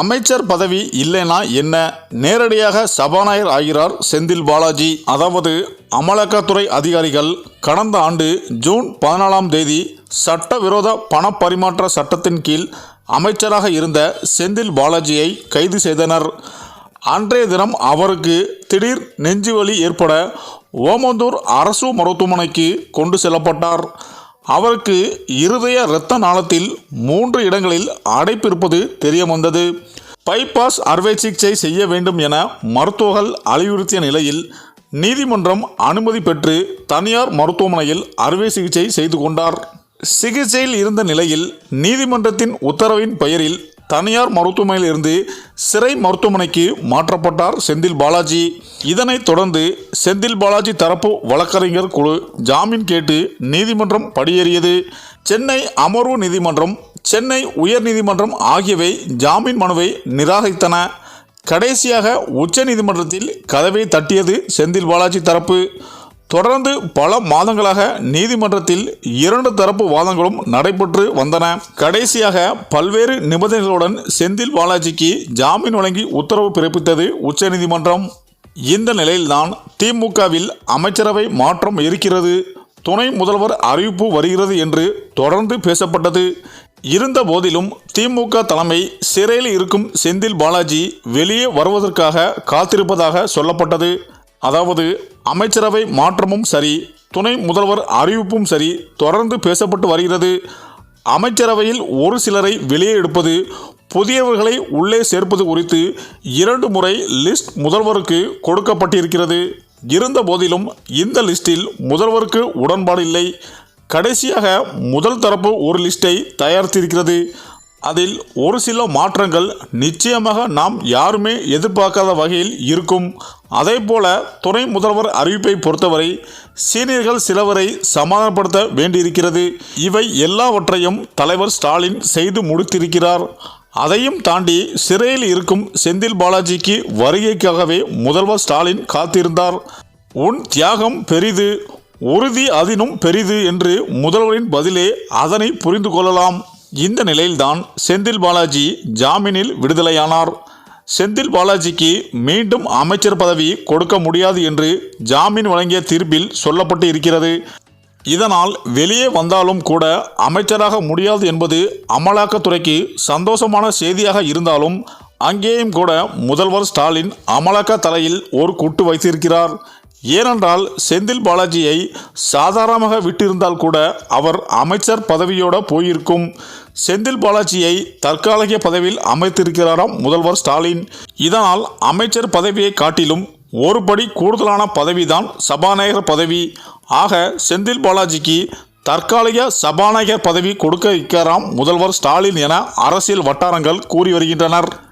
அமைச்சர் பதவி இல்லைனா என்ன? நேரடியாக சபாநாயகர் ஆகிறார் செந்தில் பாலாஜி. அதாவது அமலாக்கத்துறை அதிகாரிகள் கடந்த ஆண்டு ஜூன் பதினாலாம் தேதி சட்டவிரோத பணப்பரிமாற்ற சட்டத்தின் கீழ் அமைச்சராக இருந்த செந்தில் பாலாஜியை கைது செய்தனர். அன்றைய தினம் அவருக்கு திடீர் நெஞ்சுவலி ஏற்பட ஓமந்தூர் அரசு மருத்துவமனைக்கு கொண்டு செல்லப்பட்டார். அவருக்கு இருதய இரத்த நாளத்தில் மூன்று இடங்களில் அடைப்பு இருப்பது தெரிய வந்தது பைபாஸ் அறுவை சிகிச்சை செய்ய வேண்டும் என மருத்துவர்கள் அறிவுறுத்திய நிலையில் நீதிமன்றம் அனுமதி பெற்று தனியார் மருத்துவமனையில் அறுவை சிகிச்சை செய்து கொண்டார். சிகிச்சையில் இருந்த நிலையில் நீதிமன்றத்தின் உத்தரவின் பெயரில் தனியார் மருத்துவமனையில் இருந்து சிறை மருத்துவமனைக்கு மாற்றப்பட்டார் செந்தில் பாலாஜி. இதனைத் தொடர்ந்து செந்தில் பாலாஜி தரப்பு வழக்கறிஞர் குழு ஜாமீன் கேட்டு நீதிமன்றம் படியேறியது. சென்னை அமர்வு நீதிமன்றம் சென்னை உயர்நீதிமன்றம் ஆகியவை ஜாமீன் மனுவை நிராகரித்தன. கடைசியாக உச்சநீதிமன்றத்தில் கதவை தட்டியது செந்தில் பாலாஜி தரப்பு. தொடர்ந்து பல மாதங்களாக நீதிமன்றத்தில் இரண்டு தரப்பு வாதங்களும் நடைபெற்று வந்தன. கடைசியாக பல்வேறு நிபந்தனைகளுடன் செந்தில் பாலாஜிக்கு ஜாமீன் வழங்கி உத்தரவு பிறப்பித்தது உச்சநீதிமன்றம். இந்த நிலையில்தான் திமுகவில் அமைச்சரவை மாற்றம் இருக்கிறது. துணை முதல்வர் அறிவிப்பு வருகிறது என்று தொடர்ந்து பேசப்பட்டது. இருந்த போதிலும் திமுக தலைமை சிறையில் இருக்கும் செந்தில் பாலாஜி வெளியே வருவதற்காக காத்திருப்பதாக சொல்லப்பட்டது. அதாவது அமைச்சரவை மாற்றமும் சரி துணை முதல்வர் அறிவிப்பும் சரி தொடர்ந்து பேசப்பட்டு வருகிறது. அமைச்சரவையில் ஒரு சிலரை வெளியே எடுப்பது புதியவர்களை உள்ளே சேர்ப்பது குறித்து இரண்டு முறை லிஸ்ட் முதல்வருக்கு கொடுக்கப்பட்டிருக்கிறது. இருந்த போதிலும் இந்த லிஸ்டில் முதல்வருக்கு உடன்பாடு இல்லை. கடைசியாக முதல் தரப்பு ஒரு லிஸ்ட்டை தயாரித்திருக்கிறது. அதில் ஒரு சில மாற்றங்கள் நிச்சயமாக நாம் யாருமே எதிர்பார்க்காத வகையில் இருக்கும். அதே போல துணை முதல்வர் அறிவிப்பை பொறுத்தவரை சீனியர்கள் சிலவரை சமாதானப்படுத்த வேண்டியிருக்கிறது. இவை எல்லாவற்றையும் தலைவர் ஸ்டாலின் செய்து முடித்திருக்கிறார். அதையும் தாண்டி சிறையில் இருக்கும் செந்தில் பாலாஜிக்கு வருகைக்காகவே முதல்வர் ஸ்டாலின் காத்திருந்தார். உன் தியாகம் பெரிது உறுதி அதினும் பெரிது என்று முதல்வரின் பதிலே அதனை புரிந்து கொள்ளலாம். இந்த நிலையில்தான் செந்தில் பாலாஜி ஜாமீனில் விடுதலையானார். செந்தில் பாலாஜிக்கு மீண்டும் அமைச்சர் பதவி கொடுக்க முடியாது என்று ஜாமீன் வழங்கிய தீர்ப்பில் சொல்லப்பட்டு இருக்கிறது. இதனால் வெளியே வந்தாலும் கூட அமைச்சராக முடியாது என்பது அமலாக்கத்துறைக்கு சந்தோஷமான செய்தியாக இருந்தாலும் அங்கேயும் கூட முதல்வர் ஸ்டாலின் அமலாக்க தலையில் ஒரு குட்டு வைத்திருக்கிறார். ஏனென்றால் செந்தில் பாலாஜியை சாதாரணமாக விட்டிருந்தால் கூட அவர் அமைச்சர் பதவியோட போயிருக்கும். செந்தில் பாலாஜியை தற்காலிக பதவியில் அமைத்திருக்கிறாராம் முதல்வர் ஸ்டாலின். இதனால் அமைச்சர் பதவியை காட்டிலும் ஒருபடி கூடுதலான பதவிதான் சபாநாயகர் பதவி. ஆக செந்தில் பாலாஜிக்கு தற்காலிக சபாநாயகர் பதவி கொடுக்க இருக்கிறாராம் முதல்வர் ஸ்டாலின் என அரசியல் வட்டாரங்கள் கூறி வருகின்றனர்.